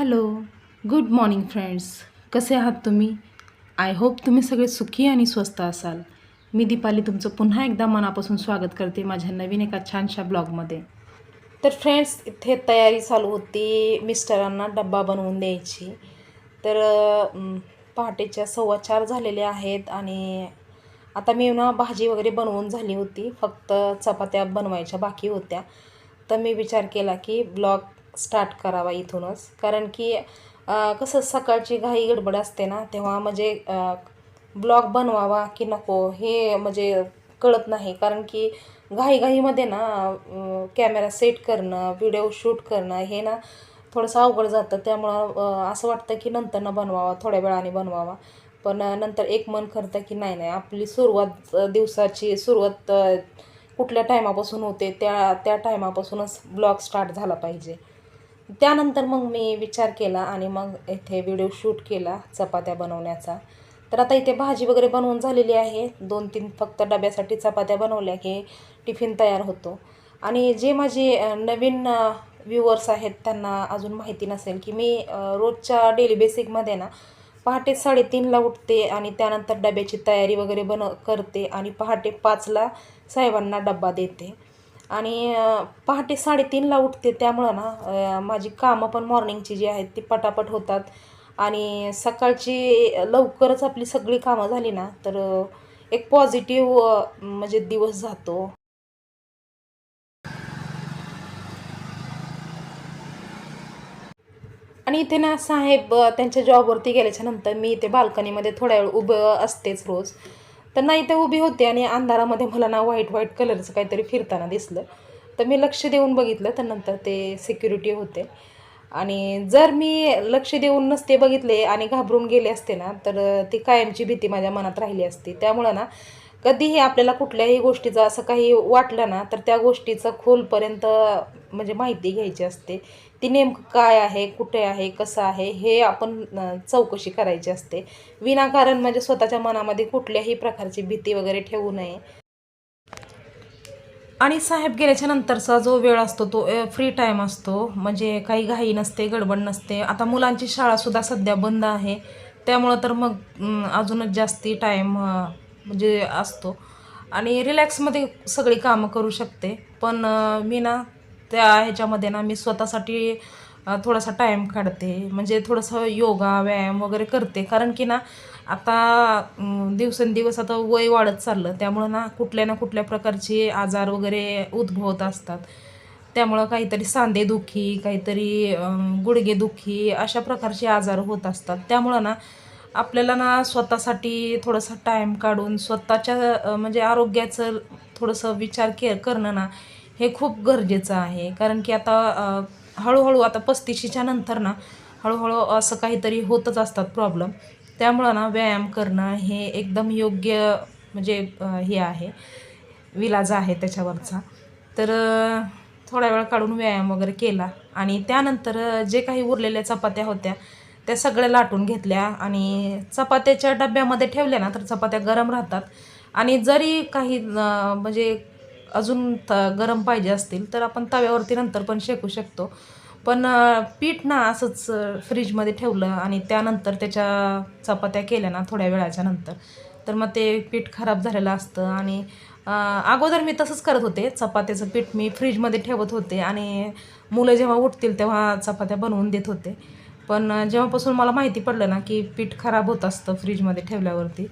Hello good morning friends कसे आहात तुम्ही? आय होप तुम्ही सगळे सुखी आणि स्वस्त असाल. मी दीपाली तुमचं पुन्हा एकदा मनापासून स्वागत करते माझ्या नवीन एका छानशा ब्लॉगमध्ये. तर फ्रेंड्स इथे तयारी चालू होती. मिस्टरांना डब्बा बनवून द्यायची. तर पहाटेच्या सव्वा चार झालेले आहेत आणि आता मी ना भाजी वगैरे बनवून झाली होती. फक्त चपात्या बनवायच्या बाकी होत्या. तर मी विचार केला की ब्लॉग स्टार्ट करावा इथूनच. कारण की कसं सकाळची घाई गडबड असते ना तेव्हा म्हणजे ब्लॉग बनवावा की नको हे म्हणजे कळत नाही. कारण की घाईघाईमध्ये ना कॅमेरा सेट करणं व्हिडिओ शूट करणं हे ना थोडंसं अवघड जातं. त्यामुळं असं वाटतं की नंतर ना बनवावा थोड्या वेळाने बनवावा. पण नंतर एक मन करतं की नाही नाही आपली सुरुवात दिवसाची सुरुवात कुठल्या टायमापासून होते त्या त्या टायमापासूनच ब्लॉग स्टार्ट झाला पाहिजे. त्यानंतर मग मी विचार केला आणि मग इथे व्हिडिओ शूट केला चपात्या बनवण्याचा. तर आता इथे भाजी वगैरे बनवून झालेली आहे. दोन तीन फक्त डब्यासाठी चपात्या बनवल्या की टिफिन तयार होतो. आणि जे माझे नवीन व्ह्युअर्स आहेत त्यांना अजून माहिती नसेल की मी रोजच्या डेली बेसिकमध्ये ना पहाटे साडेतीनला उठते आणि त्यानंतर डब्याची तयारी वगैरे बन करते आणि पहाटे पाचला साहेबांना डब्बा देते. आणि पहाटे साडेतीनला उठते त्यामुळं ना माझी कामं पण मॉर्निंगची जी आहेत ती पटापट होतात. आणि सकाळची लवकरच आपली सगळी कामं झाली ना तर एक पॉझिटिव्ह म्हणजे दिवस जातो. आणि इथे ना साहेब त्यांच्या जॉबवरती गेल्याच्यानंतर मी इथे बाल्कनीमध्ये थोड्या वेळ उभं असतेच रोज. तर ना इथे उभी होते आणि अंधारामध्ये मला ना व्हाईट व्हाईट कलरचं काहीतरी फिरताना दिसलं. तर मी लक्ष देऊन बघितलं तर नंतर ते सिक्युरिटी होते. आणि जर मी लक्ष देऊन नसते बघितले आणि घाबरून गेले असते ना तर ती कायमची भीती माझ्या मनात राहिली असती. त्यामुळं ना कधीही आपल्याला कुठल्याही गोष्टीचं असं काही वाटलं ना तर त्या गोष्टीचं खोलपर्यंत म्हणजे माहिती घ्यायची असते. ती नेमकं काय आहे कुठे आहे कसं आहे हे आपण चौकशी करायची असते. विनाकारण म्हणजे स्वतःच्या मनामध्ये कुठल्याही प्रकारची भीती वगैरे ठेवू नये. आणि साहेब गेल्याच्या नंतरचा जो वेळ असतो तो फ्री टाईम असतो. म्हणजे काही घाई नसते गडबड नसते. आता मुलांची शाळासुद्धा सध्या बंद आहे. त्यामुळं तर मग अजूनच जास्ती टाईम म्हणजे असतो. आणि रिलॅक्समध्ये सगळी कामं करू शकते. पण मी ना त्या ह्याच्यामध्ये ना मी स्वतःसाठी थोडासा टाईम काढते. म्हणजे थोडंसं योगा व्यायाम वगैरे करते. कारण की ना आता दिवसेंदिवस आता वय वाढत चाललं. त्यामुळं ना कुठल्या ना कुठल्या प्रकारचे आजार वगैरे उद्भवत असतात. त्यामुळं काहीतरी सांधेदुखी काहीतरी अं, गुडघेदुखी अशा प्रकारचे आजार होत असतात. त्यामुळं ना आपल्याला ना स्वतःसाठी थोडासा टाईम काढून स्वतःच्या म्हणजे आरोग्याचं थोडंसं विचार के करणं ना हे खूप गरजेचं आहे. कारण की आता हळूहळू आता पस्तीशीच्या नंतर ना हळूहळू असं काहीतरी होतच असतात प्रॉब्लेम त्यामुळं ना व्यायाम करणं हे एकदम योग्य म्हणजे हे आहे. विलाज आहे त्याच्यावरचा. तर थोडा वेळ काढून व्यायाम वगैरे केला. आणि त्यानंतर जे काही उरलेल्या चपात्या होत्या त्या सगळ्या लाटून घेतल्या आणि चपात्याच्या डब्यामध्ये ठेवल्या ना तर चपात्या गरम राहतात. आणि जरी काही म्हणजे अजून त गरम पाहिजे असतील तर आपण तव्यावरती नंतर पण शेकू शकतो. पण पीठ ना असंच फ्रीजमध्ये ठेवलं आणि त्यानंतर त्याच्या चपात्या केल्या ना थोड्या वेळाच्या नंतर तर मग ते पीठ खराब झालेलं असतं. आणि अगोदर मी तसंच करत होते. चपात्याचं पीठ मी फ्रीजमध्ये ठेवत होते आणि मुलं जेव्हा उठतील तेव्हा चपात्या बनवून देत होते. पण जेव्हापासून मला माहिती पडलं ना की पीठ खराब होत असतं फ्रीजमध्ये ठेवल्यावरती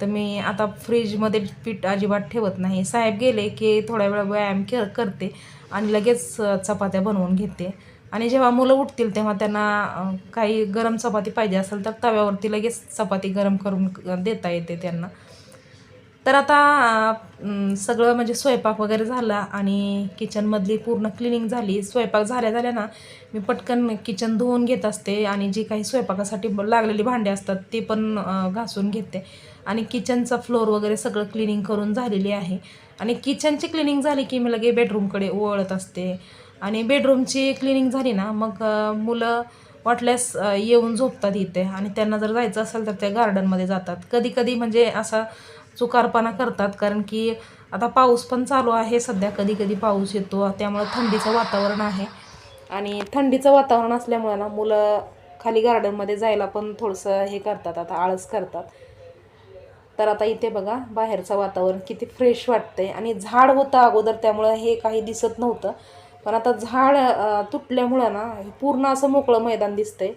तर मी आता फ्रीजमध्ये पीठ अजिबात ठेवत नाही. साहेब गेले की थोड्या वेळ व्यायाम के करते आणि लगेच चपात्या बनवून घेते. आणि जेव्हा मुलं उठतील तेव्हा त्यांना काही गरम चपाती पाहिजे असेल तर तव्यावरती लगेच चपाती गरम करून देता येते त्यांना. तर आता सगळं म्हणजे स्वयंपाक वगैरे झाला आणि किचनमधली पूर्ण क्लिनिंग झाली. स्वयंपाक झाल्या झाल्या ना मी पटकन किचन धुवून घेत असते आणि जी काही स्वयंपाकासाठी लागलेली भांडी असतात ती पण घासून घेते. आणि किचनचा फ्लोअर वगैरे सगळं क्लिनिंग करून झालेली आहे. आणि किचनची क्लिनिंग झाली की मी लगे बेडरूमकडे ओळत असते. आणि बेडरूमची क्लिनिंग झाली ना मग मुलं वाटल्यास येऊन झोपतात इथे. आणि त्यांना जर जायचं असेल तर ते गार्डनमध्ये जातात. कधी कधी म्हणजे असा चुकारपणा करतात. कारण की आता पाऊस पण चालू आहे. सध्या कधी कधी पाऊस येतो. त्यामुळं थंडीचं वातावरण आहे. आणि थंडीचं वातावरण असल्यामुळं ना मुलं खाली गार्डनमध्ये जायला पण थोडंसं हे करतात. आता आळस करतात. तर आता इथे बघा बाहेरचं वातावरण किती फ्रेश वाटतंय. आणि झाड होतं अगोदर त्यामुळं हे काही दिसत नव्हतं. पण आता झाड तुटल्यामुळं ना पूर्ण असं मोकळं मैदान दिसतंय.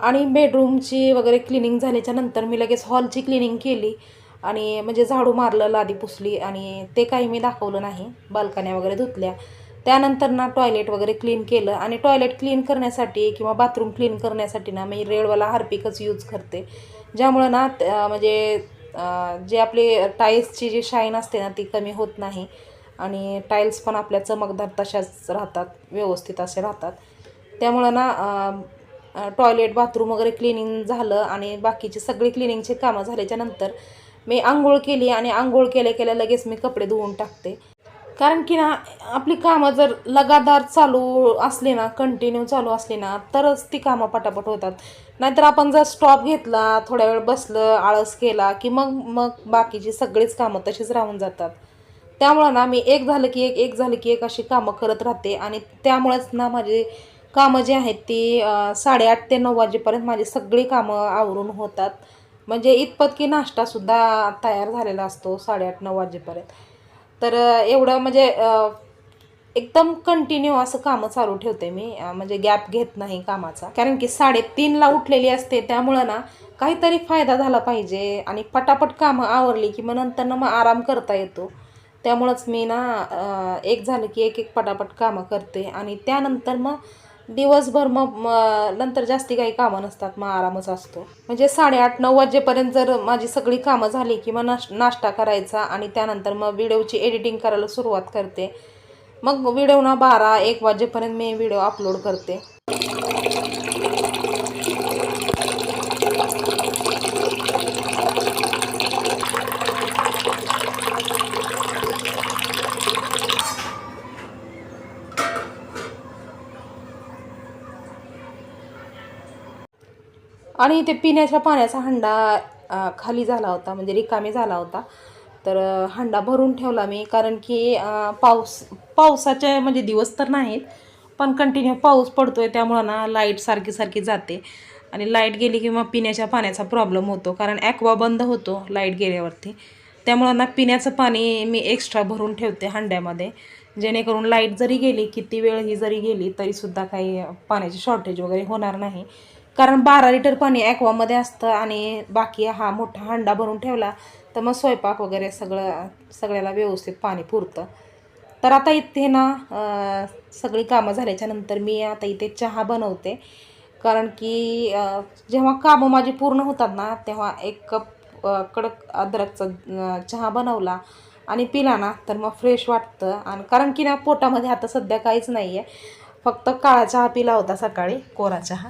आणि बेडरूमची वगैरे क्लिनिंग झाल्याच्यानंतर मी लगेच हॉलची क्लिनिंग केली आणि म्हणजे झाडू मारलं लादी पुसली आणि ते काही मी दाखवलं नाही. बाल्कन्या वगैरे धुतल्या. त्यानंतर ना टॉयलेट वगैरे क्लीन केलं आणि टॉयलेट क्लीन करण्यासाठी किंवा बाथरूम क्लीन करण्यासाठी ना मी रेडवाला हार्पिकच यूज करते. ज्यामुळं ना म्हणजे जे आपली टाईल्सची जी शाईन असते ना ती कमी होत नाही आणि टाईल्स पण आपल्या चमकदार तशाच राहतात व्यवस्थित असे राहतात. त्यामुळं ना टॉयलेट बाथरूम वगैरे क्लिनिंग झालं आणि बाकीची सगळी क्लिनिंगची कामं झाल्याच्यानंतर मी आंघोळ केली आणि आंघोळ केल्या केल्या लगेच मी कपडे धुवून टाकते. कारण की ना आपली कामं जर लगातार चालू असली ना कंटिन्यू चालू असली ना तरच ती कामं पटापट होतात. नाहीतर आपण जर स्टॉप घेतला थोड्या वेळ बसलं आळस केला की मग मग बाकीची सगळीच कामं तशीच राहून जातात. त्यामुळं ना मी एक झालं की एक एक झालं की एक अशी कामं करत राहते आणि त्यामुळेच ना माझी कामं जी आहेत ती साडेआठ ते नऊ वाजेपर्यंत माझी सगळी कामं आवरून होतात. म्हणजे इतपत की नाश्तासुद्धा तयार झालेला असतो साडेआठ नऊ वाजेपर्यंत. तर एवढं म्हणजे एकदम कंटिन्यू असं कामं चालू ठेवते मी. म्हणजे गॅप घेत नाही कामाचा. कारण की साडेतीनला उठलेली असते त्यामुळं ना काहीतरी फायदा झाला पाहिजे आणि पटापट कामं आवरली की मग नंतर ना मग आराम करता येतो. त्यामुळंच मी ना एक झालं की एक एक पटापट कामं करते आणि त्यानंतर मग दिवसभर मग नंतर जास्ती काही कामं नसतात मग आरामच असतो. म्हणजे साडेआठ नऊ वाजेपर्यंत जर माझी सगळी कामं झाली की मग नाश नाश्ता करायचा आणि त्यानंतर मग व्हिडिओची एडिटिंग करायला सुरुवात करते. मग व्हिडिओ ना बारा एक वाजेपर्यंत मी व्हिडिओ अपलोड करते. आणि ते पिण्याच्या पाण्याचा हंडा खाली झाला होता म्हणजे रिकामी झाला होता. तर हंडा भरून ठेवला मी कारण की पाऊस पावसाचे म्हणजे दिवस तर नाहीत पण कंटिन्यू पाऊस पडतो आहे त्यामुळं ना लाइट सारखी सारखी जाते. आणि लाइट गेली की मग पिण्याच्या पाण्याचा प्रॉब्लेम होतो कारण ॲक्वा बंद होतो लाइट गेल्यावरती. त्यामुळं ना पिण्याचं पाणी मी एक्स्ट्रा भरून ठेवते हंड्यामध्ये जेणेकरून लाइट जरी गेली किती वेळ ही जरी गेली तरीसुद्धा काही पाण्याची शॉर्टेज वगैरे होणार नाही. कारण बारा लिटर पाणी ॲक्वामध्ये असतं आणि बाकी हा मोठा हंडा भरून ठेवला तर मग स्वयंपाक वगैरे सगळं सगळ्याला व्यवस्थित पाणी पुरतं. तर आता इथे ना सगळी कामं झाल्याच्यानंतर मी आता इथे चहा बनवते. कारण की जेव्हा कामं माझी पूर्ण होतात ना तेव्हा एक कप कडक अद्रकचा चहा बनवला आणि पिला ना तर मग फ्रेश वाटतं. आणि कारण की ना पोटामध्ये आता सध्या काहीच नाही आहे फक्त काळा चहा पिला होता सकाळी कोरा चहा.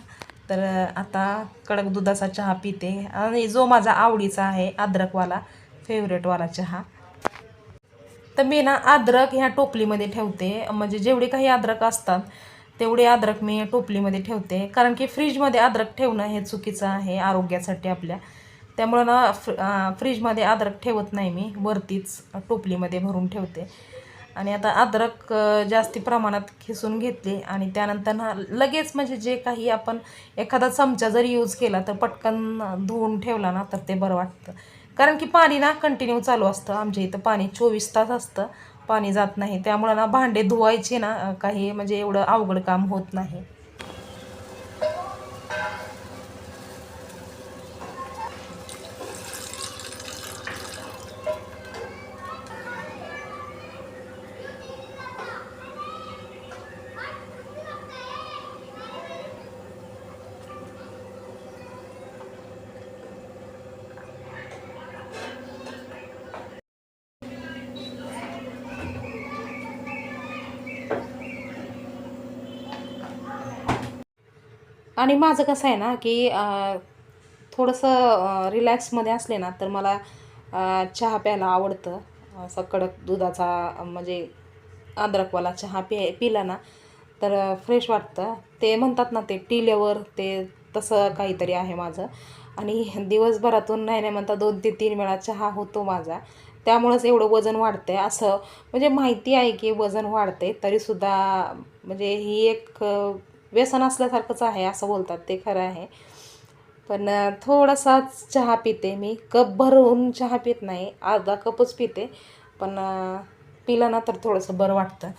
तर आता कडक दुधाचा चहा पिते. आणि जो माझा आवडीचा आहे अद्रकवाला फेवरेटवाला चहा. तर मी ना अद्रक ह्या टोपलीमध्ये ठेवते. म्हणजे जेवढे काही अद्रक असतात तेवढे अद्रक मी टोपलीमध्ये ठेवते. कारण की फ्रीजमध्ये अद्रक ठेवणं हे चुकीचं आहे आरोग्यासाठी आपल्या. त्यामुळं ना फ्र फ्रीजमध्ये अद्रक ठेवत नाही मी. वरतीच टोपलीमध्ये भरून ठेवते. आणि आता अद्रक जास्ती प्रमाणात खिसून घेतली आणि त्यानंतर ना लगेच म्हणजे जे काही आपण एखादा चमचा जर यूज केला तर पटकन धुवून ठेवला ना तर ते बरं वाटतं. कारण की पाणी ना कंटिन्यू चालू असतं. आमच्या इथं पाणी चोवीस तास असतं. पाणी जात नाही. त्यामुळं ना भांडे धुवायचे ना काही म्हणजे एवढं अवघड काम होत नाही. आणि माझं कसं आहे ना की थोडंसं रिलॅक्समध्ये असले ना तर मला चहा प्यायला आवडतं. असं कडक दुधाचा म्हणजे अद्रकवाला चहा पि पिला ना तर फ्रेश वाटतं. ते म्हणतात ना ते टिल्यावर ते तसं काहीतरी आहे माझं. आणि दिवसभरातून नाही नाही म्हणता दोन ते तीन वेळा चहा होतो माझा. त्यामुळंच एवढं वजन वाढतंय. असं म्हणजे माहिती आहे की वजन वाढते तरीसुद्धा म्हणजे ही एक व्यसन असल्यासारखंच आहे असं बोलतात ते खरं आहे. पण थोडासाच चहा पिते मी. कप भरून चहा पित नाही अर्धा कपच पिते. पण पिला ना तर थोडंसं बरं वाटतं.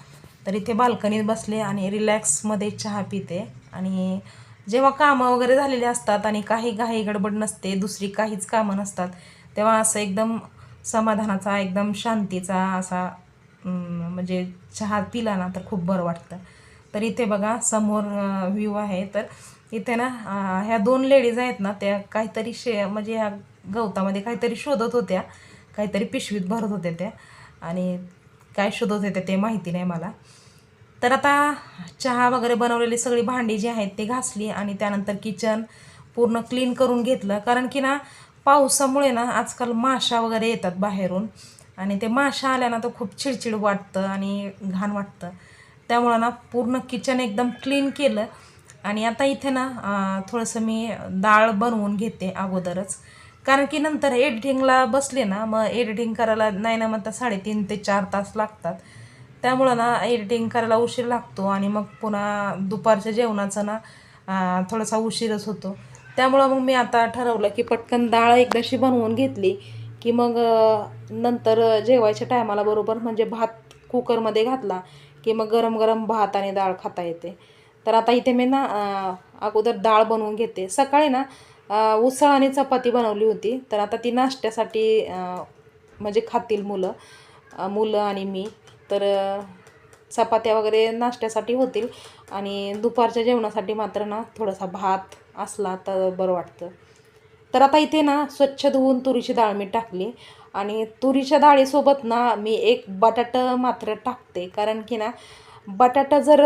तर इथे बाल्कनीत बसले आणि रिलॅक्समध्ये चहा पिते. आणि जेव्हा कामं वगैरे झालेली असतात आणि काही घाई गडबड नसते दुसरी काहीच कामं नसतात तेव्हा असं एकदम समाधानाचा एकदम शांतीचा असा म्हणजे चहा पिला ना तर खूप बरं वाटतं. तर इथे बघा समोर व्ह्यू आहे. तर इथे ना ह्या दोन लेडीज आहेत ना त्या काहीतरी शे म्हणजे ह्या गवतामध्ये काहीतरी शोधत होत्या. काहीतरी पिशवीत भरत होत्या त्या. आणि काय शोधत होत्या ते माहिती नाही मला. तर आता चहा वगैरे बनवलेली सगळी भांडी जी आहेत ते घासली आणि त्यानंतर किचन पूर्ण क्लीन करून घेतलं. कारण की ना पावसामुळे ना आजकाल माशा वगैरे येतात बाहेरून. आणि ते माशा आल्या ना तर खूप चिडचिड वाटतं आणि घाण वाटतं. त्यामुळं ना पूर्ण किचन एकदम क्लीन केलं. आणि आता इथे ना थोडंसं मी डाळ बनवून घेते अगोदरच. कारण की नंतर एडिटिंगला बसले ना मग एडिटिंग करायला नाही ना म्हणता साडेतीन ते चार तास लागतात. त्यामुळं ना एडिटिंग करायला उशीर लागतो आणि मग पुन्हा दुपारच्या जेवणाचा ना थोडासा उशीरच होतो. त्यामुळं मग मी आता ठरवलं की पटकन डाळ एकदाशी बनवून घेतली की मग नंतर जेवायच्या टायमाला बरोबर म्हणजे भात कुकरमध्ये घातला की मग गरम गरम भात आणि डाळ खाता येते. तर आता इथे मी ना अगोदर डाळ बनवून घेते. सकाळी ना उसळ आणि चपाती बनवली होती. तर आता ती नाश्त्यासाठी म्हणजे खातील मुलं मुलं आणि मी. तर चपात्या वगैरे नाश्त्यासाठी होतील. आणि दुपारच्या जेवणासाठी मात्र ना थोडासा भात असला तर बरं वाटतं. तर आता इथे ना स्वच्छ धुवून तुरीची डाळ मी टाकली. आणि तुरीच्या डाळीसोबत ना मी एक बटाटं मात्र टाकते. कारण की ना बटाटा जर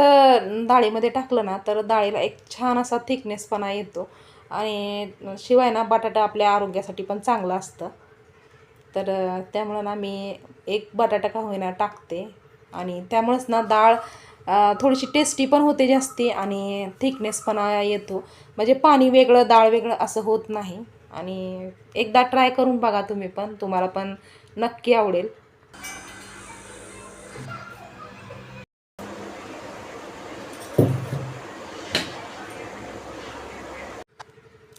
डाळीमध्ये टाकलं ना तर डाळीला एक छान असा थिकनेसपणा येतो. आणि शिवाय ना बटाटा आपल्या आरोग्यासाठी पण चांगलं असतं. तर त्यामुळं ना मी एक बटाटा का होईना टाकते. आणि त्यामुळंच ना डाळ थोडीशी टेस्टी पण होते जास्ती आणि थिकनेसपणा येतो. म्हणजे पाणी वेगळं डाळ वेगळं असं होत नाही. आणि एकदा ट्राय करून बघा तुम्ही पण. तुम्हाला पण नक्की आवडेल.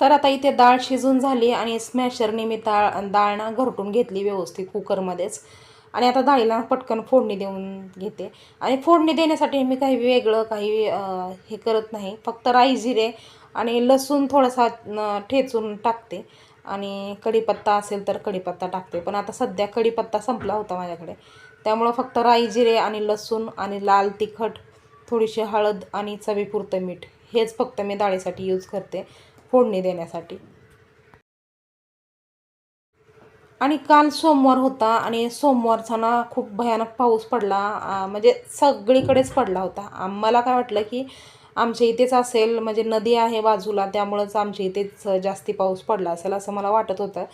तर आता इथे डाळ शिजून झाली आणि स्मॅशरने मी डाळ डाळ ना घरटून घेतली व्यवस्थित कुकरमध्येच आणि आता डाळीला पटकन फोडणी देऊन घेते. आणि फोडणी देण्यासाठी मी काही वेगळं काही हे करत नाही. फक्त राई जिरे आणि लसूण थोडासा ठेचून टाकते. आणि कढीपत्ता असेल तर कढीपत्ता टाकते. पण आता सध्या कढीपत्ता संपला होता माझ्याकडे. त्यामुळं फक्त राई जिरे आणि लसूण आणि लाल तिखट थोडीशी हळद आणि चवीपुरतं मीठ हेच फक्त मी डाळीसाठी यूज करते फोडणी देण्यासाठी. आणि काल सोमवार होता आणि सोमवारचा ना खूप भयानक पाऊस पडला. म्हणजे सगळीकडेच पडला होता. आम्हाला काय वाटलं की आमच्या इथेच असेल म्हणजे नदी आहे बाजूला त्यामुळंच आमच्या इथेच जास्ती पाऊस पडला असेल असं मला वाटत होतं.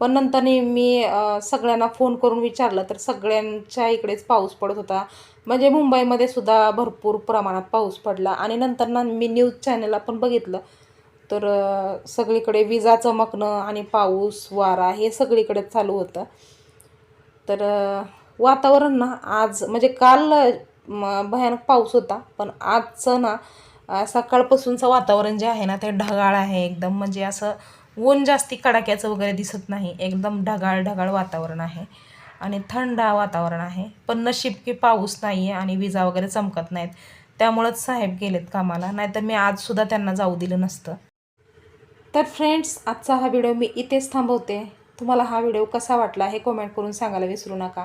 पण नंतर मी सगळ्यांना फोन करून विचारलं तर सगळ्यांच्या इकडेच पाऊस पडत होता. म्हणजे मुंबईमध्ये सुद्धा भरपूर प्रमाणात पाऊस पडला. आणि नंतर ना मी न्यूज चॅनलला पण बघितलं. तर सगळीकडे विजा चमकणं आणि पाऊस वारा हे सगळीकडे चालू होतं. तर वातावरण ना आज म्हणजे काल म, भयानक पाऊस होता. पण आजचं ना सकाळपासूनचं वातावरण जे आहे ना ते ढगाळ आहे एकदम. म्हणजे असं ऊन जास्ती कडाक्याचं वगैरे दिसत नाही. एकदम ढगाळ ढगाळ वातावरण आहे. आणि थंड वातावरण आहे. पण नशीब की पाऊस नाही आहे आणि विजा वगैरे चमकत नाहीत. त्यामुळंच साहेब गेलेत कामाला. नाहीतर मी आजसुद्धा त्यांना जाऊ दिलं नसतं. तर फ्रेंड्स आजचा हा व्हिडिओ मी इथेच थांबवते. तुम्हाला हा व्हिडिओ कसा वाटला हे कमेंट करून सांगायला विसरू नका.